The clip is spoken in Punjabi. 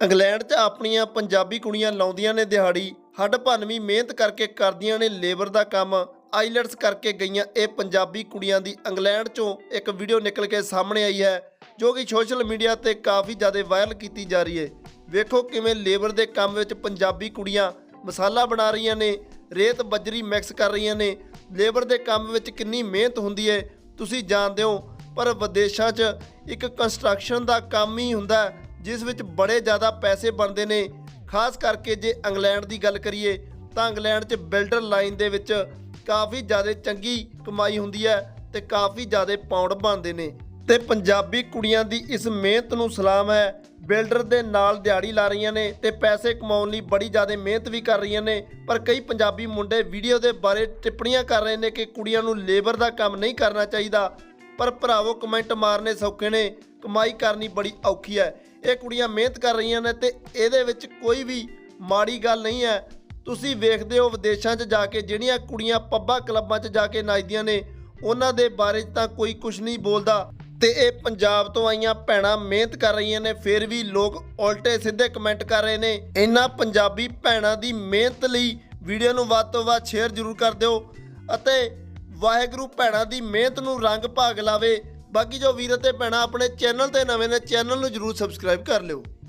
ਇੰਗਲੈਂਡ 'ਚ ਆਪਣੀਆਂ ਪੰਜਾਬੀ ਕੁੜੀਆਂ ਲਾਉਂਦੀਆਂ ਨੇ ਦਿਹਾੜੀ। ਹੱਡ ਭੰਨਵੀਂ ਮਿਹਨਤ ਕਰਕੇ ਕਰਦੀਆਂ ਨੇ ਲੇਬਰ ਦਾ ਕੰਮ। ਆਈਲੈਟਸ ਕਰਕੇ ਗਈਆਂ ਇਹ ਪੰਜਾਬੀ ਕੁੜੀਆਂ ਦੀ ਇੰਗਲੈਂਡ 'ਚੋਂ ਇੱਕ ਵੀਡੀਓ ਨਿਕਲ ਕੇ ਸਾਹਮਣੇ ਆਈ ਹੈ, ਜੋ ਕਿ ਸੋਸ਼ਲ ਮੀਡੀਆ ਤੇ ਕਾਫੀ ਜ਼ਿਆਦਾ ਵਾਇਰਲ ਕੀਤੀ ਜਾ ਰਹੀ ਹੈ। ਵੇਖੋ ਕਿਵੇਂ ਲੇਬਰ ਦੇ ਕੰਮ ਵਿੱਚ ਪੰਜਾਬੀ ਕੁੜੀਆਂ ਮਸਾਲਾ ਬਣਾ ਰਹੀਆਂ ਨੇ, ਰੇਤ ਬੱਜਰੀ ਮਿਕਸ ਕਰ ਰਹੀਆਂ ਨੇ। ਲੇਬਰ ਦੇ ਕੰਮ ਵਿੱਚ ਕਿੰਨੀ ਮਿਹਨਤ ਹੁੰਦੀ ਹੈ, ਤੁਸੀਂ ਜਾਣਦੇ ਹੋ, ਪਰ ਵਿਦੇਸ਼ਾਂ 'ਚ ਇੱਕ ਕੰਸਟਰਕਸ਼ਨ ਦਾ ਕੰਮ ਹੀ ਹੁੰਦਾ ਜਿਸ ਵਿੱਚ ਬੜੇ ਜ਼ਿਆਦਾ ਪੈਸੇ ਬਣਦੇ ਨੇ। ਖਾਸ ਕਰਕੇ ਜੇ ਇੰਗਲੈਂਡ ਦੀ ਗੱਲ ਕਰੀਏ, ਤਾਂ ਇੰਗਲੈਂਡ 'ਚ ਬਿਲਡਰ ਲਾਈਨ ਦੇ ਵਿੱਚ ਕਾਫੀ ਜ਼ਿਆਦਾ ਚੰਗੀ ਕਮਾਈ ਹੁੰਦੀ ਹੈ ਤੇ ਕਾਫੀ ਜ਼ਿਆਦਾ ਪਾਉਂਡ ਬਣਦੇ ਨੇ। ਤੇ ਪੰਜਾਬੀ ਕੁੜੀਆਂ ਦੀ ਇਸ ਮਿਹਨਤ ਨੂੰ ਸਲਾਮ ਹੈ। ਬਿਲਡਰ ਦੇ ਨਾਲ ਦਿਹਾੜੀ ਲਾ ਰਹੀਆਂ ਨੇ ਤੇ ਪੈਸੇ ਕਮਾਉਣ ਲਈ ਬੜੀ ਜ਼ਿਆਦਾ ਮਿਹਨਤ ਵੀ ਕਰ ਰਹੀਆਂ ਨੇ। ਪਰ ਕਈ ਪੰਜਾਬੀ ਮੁੰਡੇ ਵੀਡੀਓ ਦੇ ਬਾਰੇ ਟਿੱਪਣੀਆਂ ਕਰ ਰਹੇ ਨੇ ਕਿ ਕੁੜੀਆਂ ਨੂੰ ਲੇਬਰ ਦਾ ਕੰਮ ਨਹੀਂ ਕਰਨਾ ਚਾਹੀਦਾ। ਪਰ ਭਰਾਵੋ, ਕਮੈਂਟ ਮਾਰਨੇ ਸੌਖੇ ਨੇ। ਕਮਾਈ ਕਰਨੀ ਬੜੀ ਔਖੀ ਹੈ। ਇਹ ਕੁੜੀਆਂ ਮਿਹਨਤ ਕਰ ਰਹੀਆਂ ਨੇ ਤੇ ਇਹਦੇ ਵਿੱਚ ਕੋਈ ਵੀ ਮਾੜੀ ਗੱਲ ਨਹੀਂ ਹੈ। ਤੁਸੀਂ ਵੇਖਦੇ ਹੋ ਵਿਦੇਸ਼ਾਂ 'ਚ ਜਾ ਕੇ ਜਿਹੜੀਆਂ ਕੁੜੀਆਂ ਪੱਬਾਂ ਕਲੱਬਾਂ 'ਚ ਜਾ ਕੇ ਨੱਚਦੀਆਂ ਨੇ, ਉਹਨਾਂ ਦੇ ਬਾਰੇ 'ਚ ਤਾਂ ਕੋਈ ਕੁਝ ਨਹੀਂ ਬੋਲਦਾ। ਤੇ ਇਹ ਪੰਜਾਬ ਤੋਂ ਆਈਆਂ ਭੈਣਾਂ ਮਿਹਨਤ ਕਰ ਰਹੀਆਂ ਨੇ, ਫਿਰ ਵੀ ਲੋਕ ਉਲਟੇ ਸਿੱਧੇ ਕਮੈਂਟ ਕਰ ਰਹੇ ਨੇ। ਇਹਨਾਂ ਪੰਜਾਬੀ ਭੈਣਾਂ ਦੀ ਮਿਹਨਤ ਲਈ ਵੀਡੀਓ ਨੂੰ ਵੱਧ ਤੋਂ ਵੱਧ ਸ਼ੇਅਰ ਜ਼ਰੂਰ ਕਰ ਦਿਓ ਅਤੇ ਵਾਹਿਗੁਰੂ ਭੈਣਾਂ ਦੀ ਮਿਹਨਤ ਨੂੰ ਰੰਗ ਭਾਗ ਲਾਵੇ। ਬਾਕੀ ਜੋ ਵੀਰ ਅਤੇ ਭੈਣਾਂ ਆਪਣੇ ਚੈਨਲ ਤੇ ਨਵੇਂ ਨੇ ਚੈਨਲ ਨੂੰ ਜ਼ਰੂਰ ਸਬਸਕ੍ਰਾਈਬ ਕਰ ਲਿਓ।